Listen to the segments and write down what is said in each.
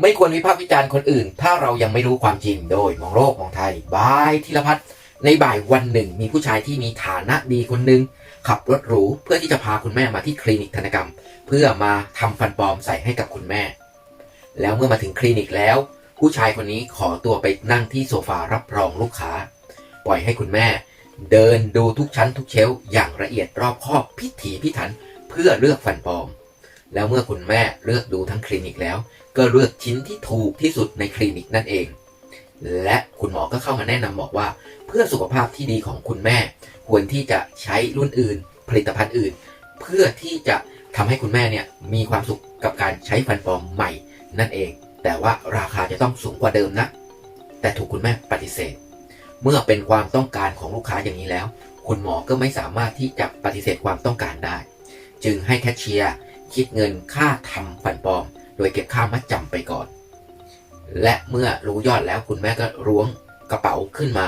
ไม่ควรวิพากษ์วิจารณ์คนอื่น ถ้าเรายังไม่รู้ความจริงโดยมองโลกมองไทยบายธีรพัฒน์ในบ่ายวันหนึ่ง มีผู้ชายที่มีฐานะดีคนหนึ่งขับรถหรูเพื่อที่จะพาคุณแม่มาที่คลินิกธนกรรม เพื่อมาทำฟันปลอมใส่ให้กับคุณแม่ แล้วเมื่อมาถึงคลินิกแล้ว ผู้ชายคนนี้ขอตัวไปนั่งที่โซฟารับรองลูกค้า ปล่อยให้คุณแม่ เดินดูทุกชั้นทุกเชลฟ์อย่างละเอียดรอบคอบพิถีพิถัน เพื่อเลือกฟันปลอม แล้วเมื่อคุณแม่เลือกดูทั้งคลินิกแล้ว ก็เลือกชิ้นที่ถูกที่สุดในคลินิกนั่นเอง และคุณหมอก็เข้ามาแนะนำบอกว่า เพื่อสุขภาพที่ดีของคุณแม่ ควรที่จะใช้รุ่นอื่น ผลิตภัณฑ์อื่น เพื่อที่จะทำให้คุณแม่เนี่ยมีความสุขกับการใช้ฟันปลอมใหม่นั่นเอง แต่ว่าราคาจะต้องสูงกว่าเดิมนะ แต่ถูกคุณแม่ปฏิเสธ เมื่อเป็นความต้องการของลูกค้าอย่างนี้แล้ว คุณหมอก็ไม่สามารถที่จะปฏิเสธความต้องการได้ จึงให้แคชเชียร์ คิดเงินค่าทำฟันปลอม โดยเก็บค่ามัดจำไปก่อน และเมื่อรู้ยอดแล้วคุณแม่ก็ล้วงกระเป๋าขึ้นมา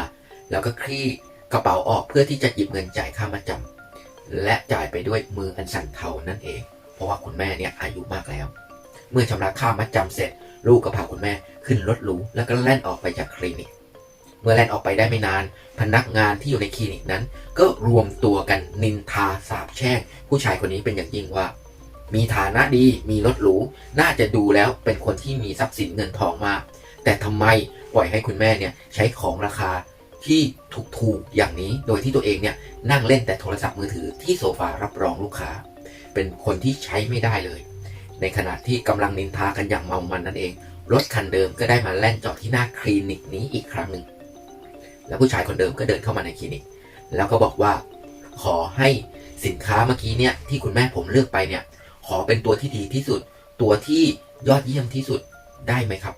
แล้วก็คลี่กระเป๋าออกเพื่อที่จะหยิบเงินจ่ายค่ามัดจำและจ่ายไปด้วยมืออันสั่นเทานั่นเอง เพราะว่าคุณแม่เนี่ยอายุมากแล้ว เมื่อชำระค่ามัดจำเสร็จ ลูกก็พาคุณแม่ขึ้นรถหรูแล้วก็แล่นออกไปจากคลินิกเมื่อแล่นออกไปได้ไม่นาน พนักงานที่อยู่ในคลินิกนั้น ก็รวมตัวกันนินทาสาบแช่งผู้ชายคนนี้เป็นอย่างยิ่งว่า มีฐานะดีมีรถหรูน่าจะดูแล้วเป็นคนที่มีทรัพย์สินเงินทองมาก แต่ทำไมปล่อยให้คุณแม่เนี่ยใช้ของราคาที่ถูกๆอย่างนี้โดยที่ตัวเองเนี่ยนั่งเล่นแต่โทรศัพท์มือถือที่โซฟารับรองลูกค้า เป็นคนที่ใช้ไม่ได้เลย ในขณะที่กำลังนินทากันอย่างเมามันนั่นเองรถคันเดิมก็ได้มาแล่นจอดที่หน้าคลินิกนี้อีกครั้งหนึ่งแล้วผู้ชายคนเดิมก็เดินเข้ามาในคลินิก แล้วก็บอกว่าขอให้สินค้าเมื่อกี้เนี่ยที่คุณแม่ผมเลือกไปเนี่ย ขอเป็นตัวที่ดีที่สุด ตัวที่ยอดเยี่ยมที่สุดได้ไหมครับ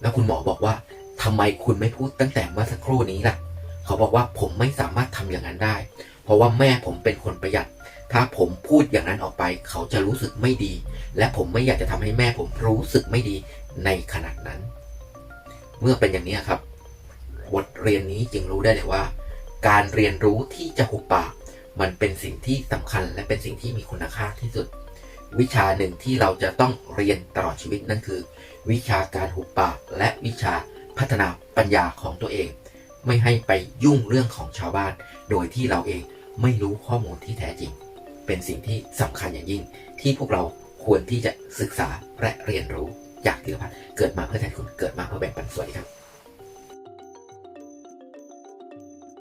แล้วคุณหมอบอกว่าทำไมคุณไม่พูดตั้งแต่เมื่อสักครู่นี้ล่ะ เขาบอกว่าผมไม่สามารถทำอย่างนั้นได้ เพราะว่าแม่ผมเป็นคนประหยัด ถ้าผมพูดอย่างนั้นออกไป เขาจะรู้สึกไม่ดี และผมไม่อยากจะทำให้แม่ผมรู้สึกไม่ดีในขณะนั้น เมื่อเป็นอย่างนี้ครับ บทเรียนนี้จึงรู้ได้เลยว่า การเรียนรู้ที่จะหุบปาก มันเป็นสิ่งที่สำคัญและเป็นสิ่งที่มีคุณค่าที่สุด วิชาหนึ่งที่เราจะต้องเรียนตลอดชีวิตนั่นคือ วิชาการหุบปากและวิชาพัฒนาปัญญาของตัวเอง ไม่ให้ไปยุ่งเรื่องของชาวบ้าน โดยที่เราเองไม่รู้ข้อมูลที่แท้จริง เป็นสิ่งที่สำคัญอย่างยิ่ง ที่พวกเราควรที่จะศึกษาและเรียนรู้จากที่พัฒน์เกิดมาเพื่อแทนคุณ